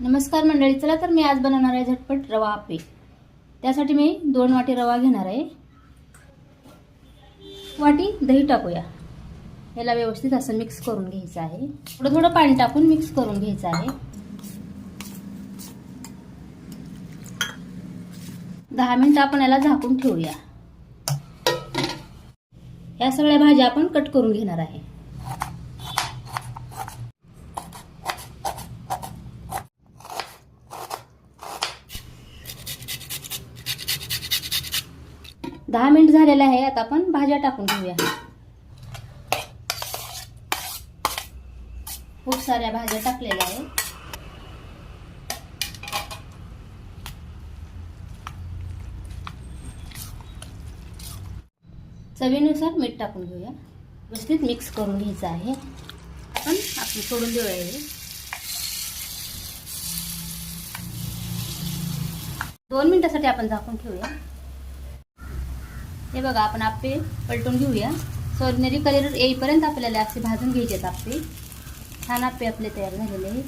नमस्कार मंडळी चला तर मी आज बनवणार आहे झटपट रवा आपे. त्यासाठी मी दोन वाटी रवा घेणार आहे. वाटी दही टाकूया. याला व्यवस्थित असं मिक्स करून घ्यायचं आहे. थोडं थोडं पाणी टाकून मिक्स करून घ्यायचं आहे. दहा मिनटं आपण याला झाकून ठेवूया. या सगळ्या भाज्या आपण कट करून घेणार आहे. दहा मिनिट झालेले आहे, आता आपण भाज्या टाकून घेऊया. खूप साऱ्या चवीनुसार मीठ टाकून घेऊया. व्यवस्थित मिक्स करून घ्यायचं आहे. हे दोन झाकून ठेवूया. हे बघा आपण आप्पे पलटून घेऊया. सोनेरी कलर येईपर्यंत आपल्याला असे भाजून घ्यायचे आहेत आप्पे छान आप्पे आपले तयार झालेले आहेत.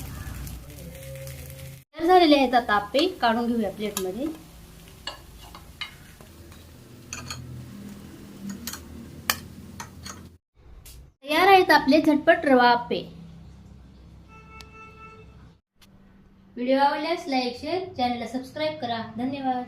तयार झालेले आहेत आता आप्पे काढून घेऊया प्लेटमध्ये. तयार आहेत आपले झटपट रवा आप्पे व्हिडिओ आवडल्यास लाईक शेअर चॅनलला सबस्क्राईब करा. धन्यवाद.